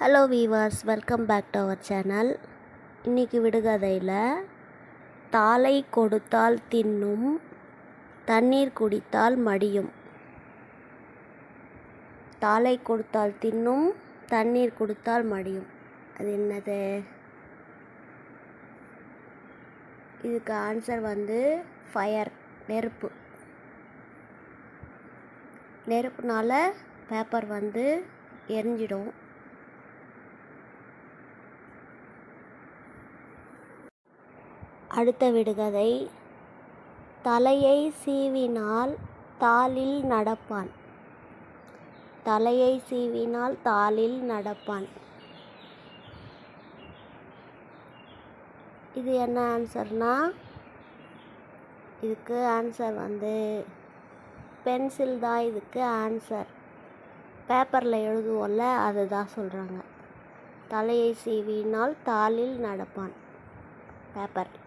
Hello viewers welcome back to our channel இன்றைக்கி விடுகதையில் தாளை கொடுத்தால் தின்னும் தண்ணீர் குடித்தால் மடியும். தாளை கொடுத்தால் தின்னும் தண்ணீர் கொடுத்தால் மடியும். அது என்னது? இதுக்கு ஆன்சர் வந்து ஃபயர் நெருப்பு. நெருப்புனால பேப்பர் வந்து எரிஞ்சிடும். அடுத்த விடுகதை. தலையை சீவினால் தாளில் நடப்பான். தலையை சீவினால் தாளில் நடப்பான். இது என்ன ஆன்சர்னா? இதுக்கு ஆன்சர் வந்து பென்சில் தான் இதுக்கு ஆன்சர். பேப்பரில் எழுதுவோம்ல அதுதான் சொல்கிறாங்க தலையை சீவினால் தாளில் நடப்பான். பேப்பர்.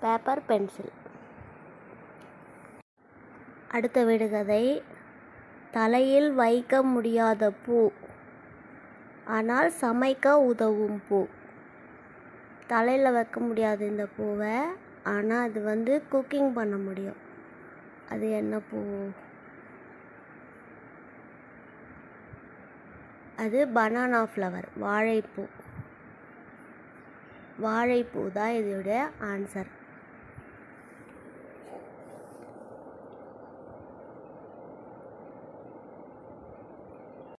Paper pencil. அடுத்த விடுகதை. தலையில் வைக்க முடியாத பூ ஆனால் சமைக்க உதவும் பூ. தலையில் வைக்க முடியாது இந்த பூவை ஆனால் அது வந்து குக்கிங் பண்ண முடியும். அது என்ன பூ? அது பனானா ஃப்ளவர் வாழைப்பூ. வாழைப்பூ தான் இதோடைய ஆன்சர்